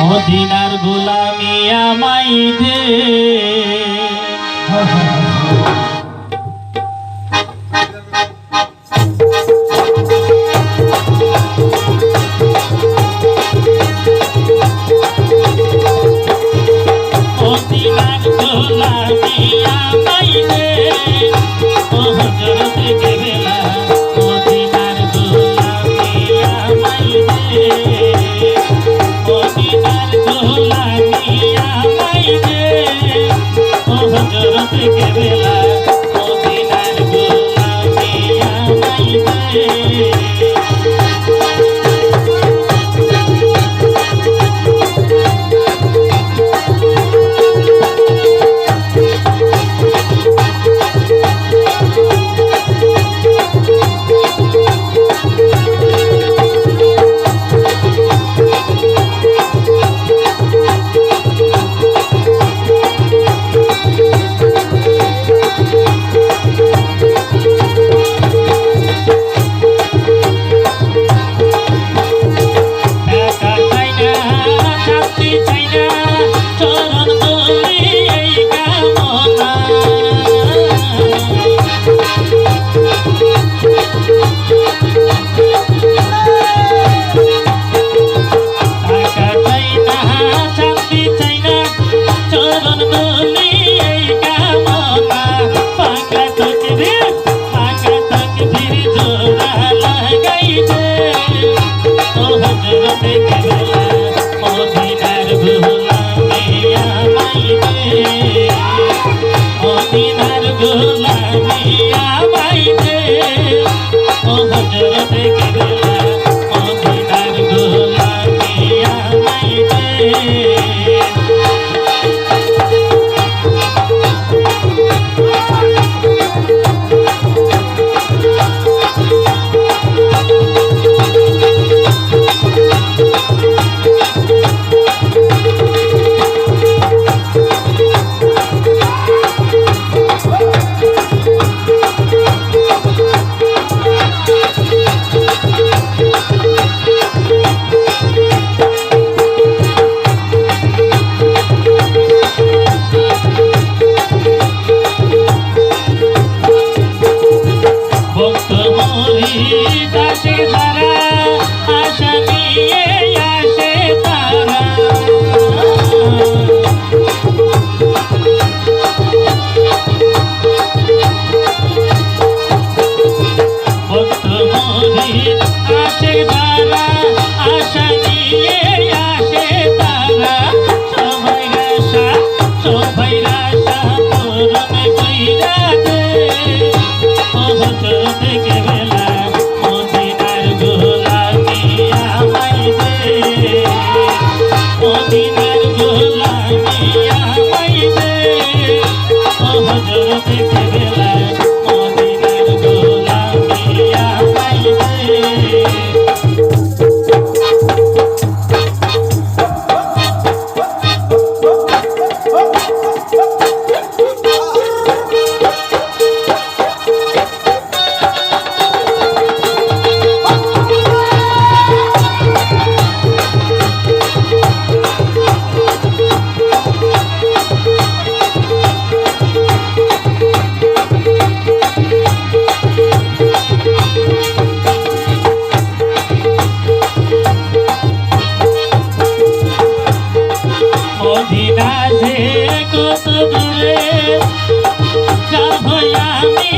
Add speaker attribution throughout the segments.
Speaker 1: মদিনার গোলামি আমাই দে। हजरत के গেছে কত দূরে যাব আমি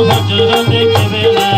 Speaker 1: হজরত কেবেলা